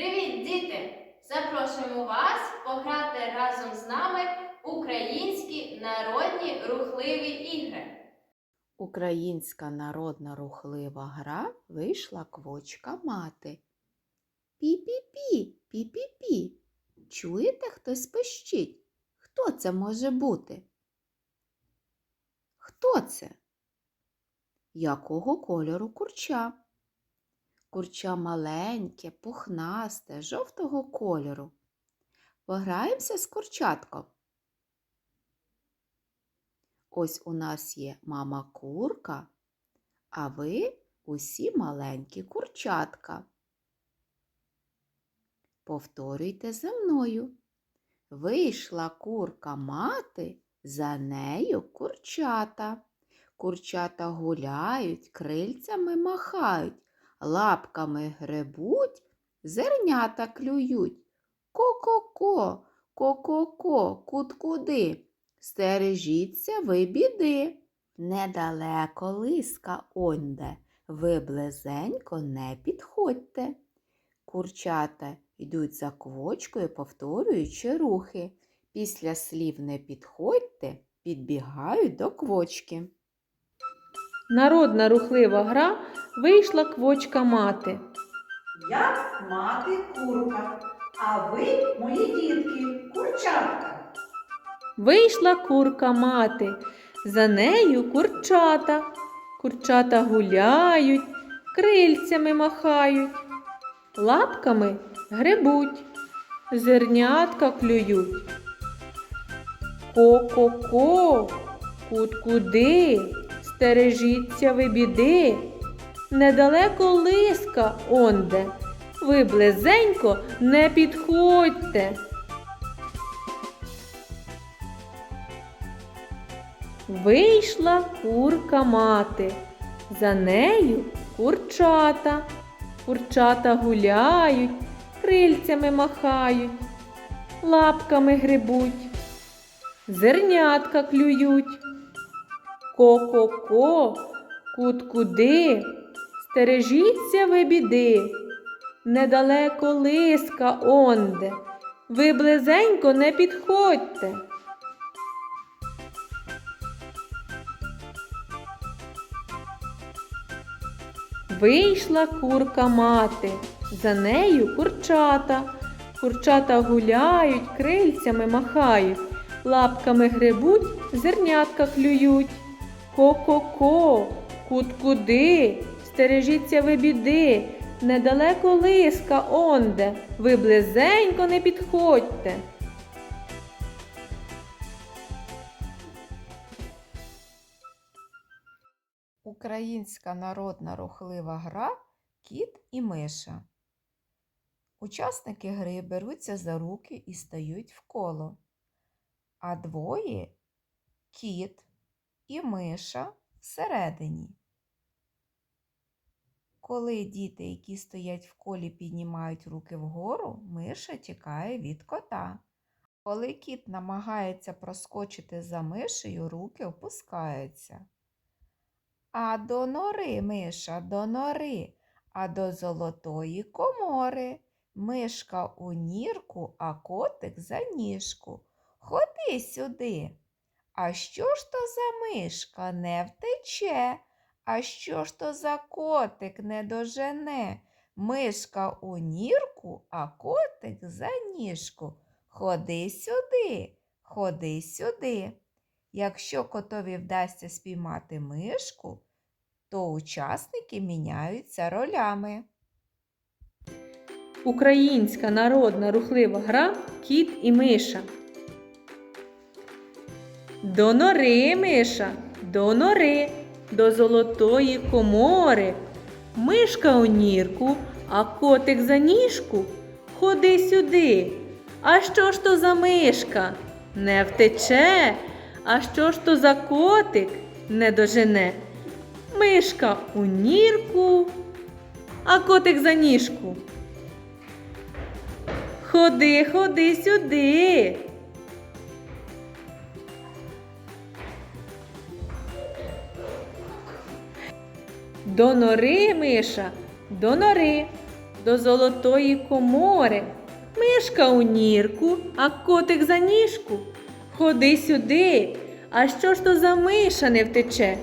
Привіт, діти! Запрошуємо вас пограти разом з нами українські народні рухливі ігри. Українська народна рухлива гра вийшла квочка мати. Пі-пі-пі, пі-пі-пі. Чуєте, хтось пищить? Хто це може бути? Хто це? Якого кольору курча? Курча маленьке, пухнасте, жовтого кольору. Пограємося з курчатком. Ось у нас є мама курка, а ви усі маленькі курчатка. Повторюйте за мною. Вийшла курка мати, за нею курчата. Курчата гуляють, крильцями махають, лапками гребуть, зернята клюють. Ко-ко-ко, ко-ко-ко, кут-куди. Стережіться ви біди. Недалеко лиска онде, ви близенько не підходьте. Курчата йдуть за квочкою, повторюючи рухи. Після слів не підходьте, підбігають до квочки. Народна рухлива гра вийшла квочка мати. Я мати курка, а ви, мої дітки, курчатка. Вийшла курка мати, за нею курчата. Курчата гуляють, крильцями махають, лапками гребуть, зернятка клюють. Ко-ко-ко, кут-куди, стережіться ви біди. Недалеко лиска онде, ви близенько не підходьте. Вийшла курка мати, за нею курчата. Курчата гуляють, крильцями махають, лапками грибуть, зернятка клюють. Ко-ко-ко, кут-куди, стережіться ви біди. Недалеко лиска онде, ви близенько не підходьте. Вийшла курка мати, за нею курчата. Курчата гуляють, крильцями махають, лапками гребуть, зернятка клюють. Ко-ко-ко, кут-куди, стережіться ви біди, недалеко лиска онде, ви близенько не підходьте. Українська народна рухлива гра Кіт і миша. Учасники гри беруться за руки і стають в коло. А двоє кіт і миша всередині. Коли діти, які стоять в колі, піднімають руки вгору, миша тікає від кота. Коли кіт намагається проскочити за мишею, руки опускаються. А до нори, миша, до нори, а до золотої комори. Мишка у нірку, а котик за ніжку. Ходи сюди. А що ж то за мишка не втече? А що ж то за котик не дожене? Мишка у нірку, а котик за ніжку. Ходи сюди, ходи сюди. Якщо котові вдасться спіймати мишку, то учасники міняються ролями. Українська народна рухлива гра Кіт і миша. До нори, миша, до нори, до золотої комори. Мишка у нірку, а котик за ніжку. Ходи сюди. А що ж то за мишка? Не втече. А що ж то за котик? Не дожене. Мишка у нірку, а котик за ніжку. Ходи, ходи сюди. До нори, миша, до нори, до золотої комори. Мишка у нірку, а котик за ніжку. Ходи сюди. А що ж то за миша не втече?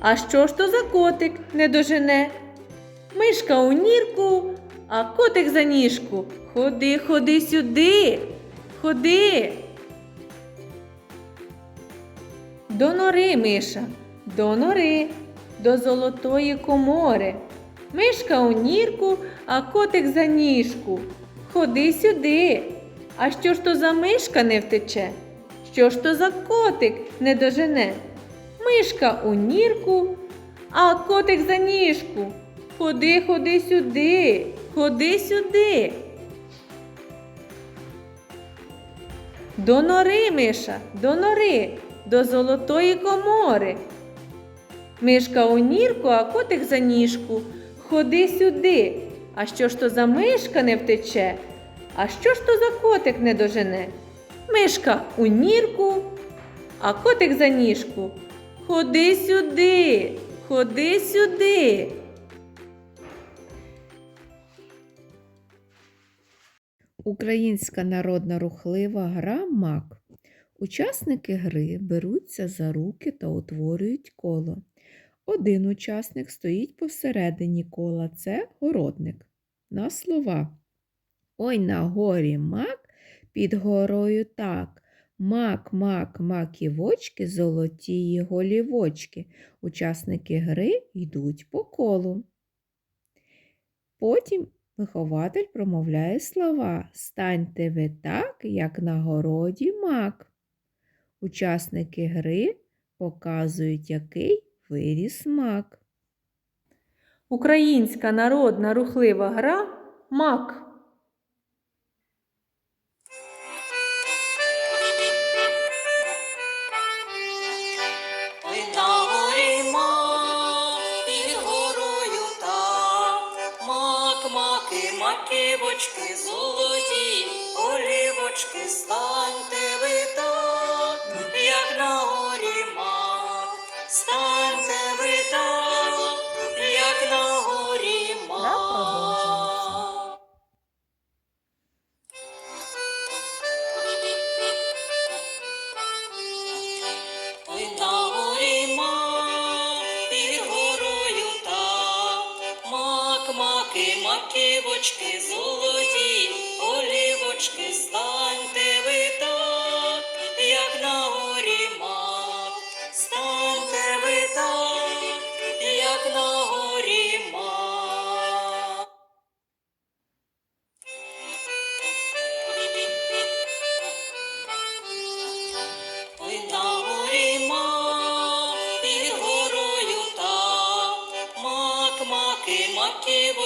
А що ж то за котик не дожене? Мишка у нірку, а котик за ніжку. Ходи, ходи сюди. Ходи. До нори, миша, до нори, до золотої комори. Мишка у нірку, а котик за ніжку. Ходи сюди. А що ж то за мишка не втече? Що ж то за котик не дожене? Мишка у нірку, а котик за ніжку. Ходи, ходи сюди, ходи сюди. До нори, миша, до нори, до золотої комори. Мишка у нірку, а котик за ніжку. Ходи сюди. А що ж то за мишка не втече? А що ж то за котик не дожене? Мишка у нірку, а котик за ніжку. Ходи сюди, ходи сюди. Українська народна рухлива гра мак. Учасники гри беруться за руки та утворюють коло. Один учасник стоїть посередині кола це городник. На слова. Ой на горі мак, під горою так. Мак, мак, маківочки, золотії голівочки. Учасники гри йдуть по колу. Потім вихователь промовляє слова Станьте ви так, як на городі мак. Учасники гри показують, який виріс мак. Українська народна рухлива гра мак. Маківочки, золоті, олівочки, станьте ви так, як на горі мак, станьте як на горі мак. Ой, на горі мак, під горою там, мак, маки, маківочки, золоті, олівочки,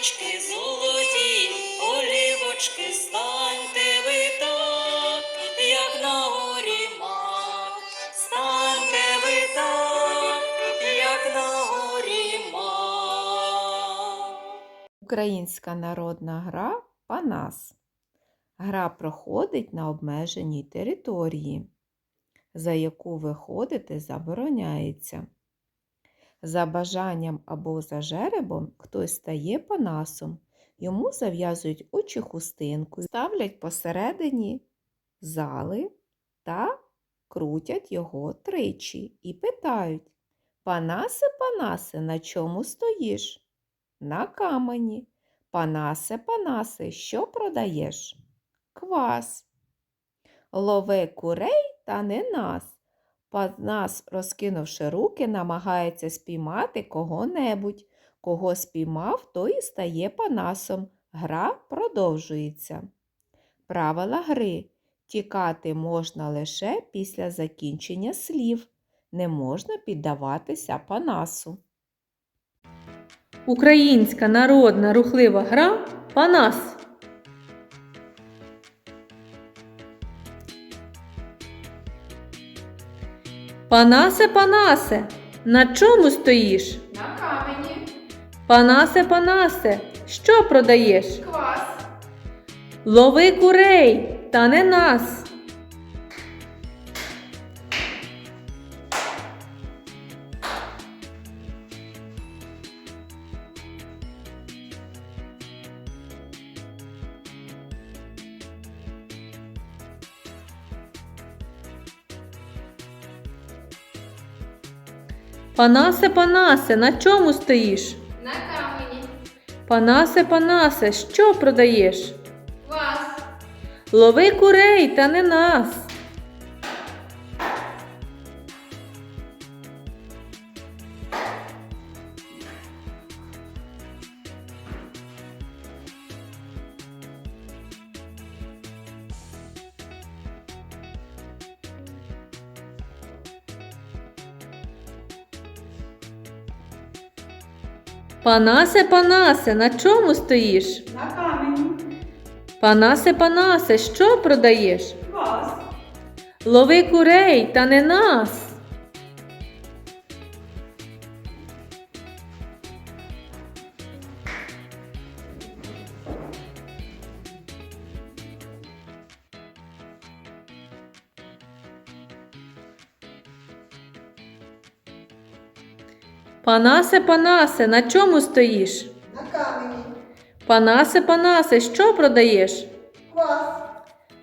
маківочки, золоті, олівочки, станьте ви так, як на горі мак, станьте ви так, як на горі мак. Українська народна гра Панас. Гра проходить на обмеженій території, за яку виходити забороняється. За бажанням або за жеребом хтось стає панасом, йому зав'язують очі хустинку, ставлять посередині зали та крутять його тричі і питають Панасе, панасе, на чому стоїш? На камені. Панасе, панасе, що продаєш? Квас. Лови курей та не нас. Панас, розкинувши руки, намагається спіймати кого-небудь. Кого спіймав, той і стає панасом. Гра продовжується. Правила гри. Тікати можна лише після закінчення слів. Не можна піддаватися панасу. Українська народна рухлива гра Панас. Панасе, панасе, на чому стоїш? На камені. Панасе, панасе, що продаєш? Квас. Лови курей, та не нас. Панасе, Панасе, на чому стоїш? На камені. Панасе, Панасе, що продаєш? Вас. Лови курей та не нас. Панасе, Панасе, на чому стоїш? На камені. Панасе, Панасе, що продаєш? Вас. Лови курей та не нас. Панасе, Панасе, на чому стоїш? На камені. Панасе, Панасе, що продаєш? Вас.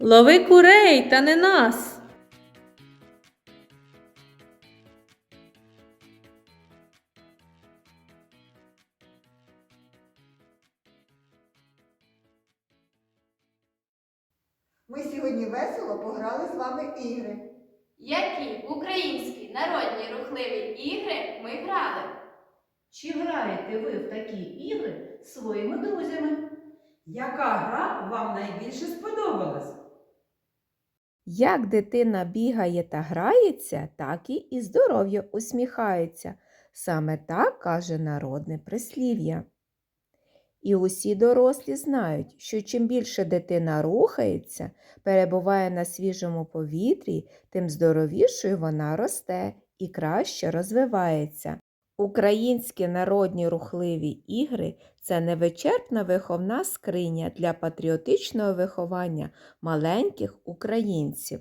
Лови курей та не нас. Ми сьогодні весело пограли з вами ігри. Які українські народні рухливі ігри ми грали? Чи граєте ви в такі ігри з своїми друзями? Яка гра вам найбільше сподобалась? Як дитина бігає та грається, так і і здоров'я усміхається. Саме так каже народне прислів'я. І усі дорослі знають, що чим більше дитина рухається, перебуває на свіжому повітрі, тим здоровішою вона росте і краще розвивається. Українські народні рухливі ігри це невичерпна виховна скриня для патріотичного виховання маленьких українців.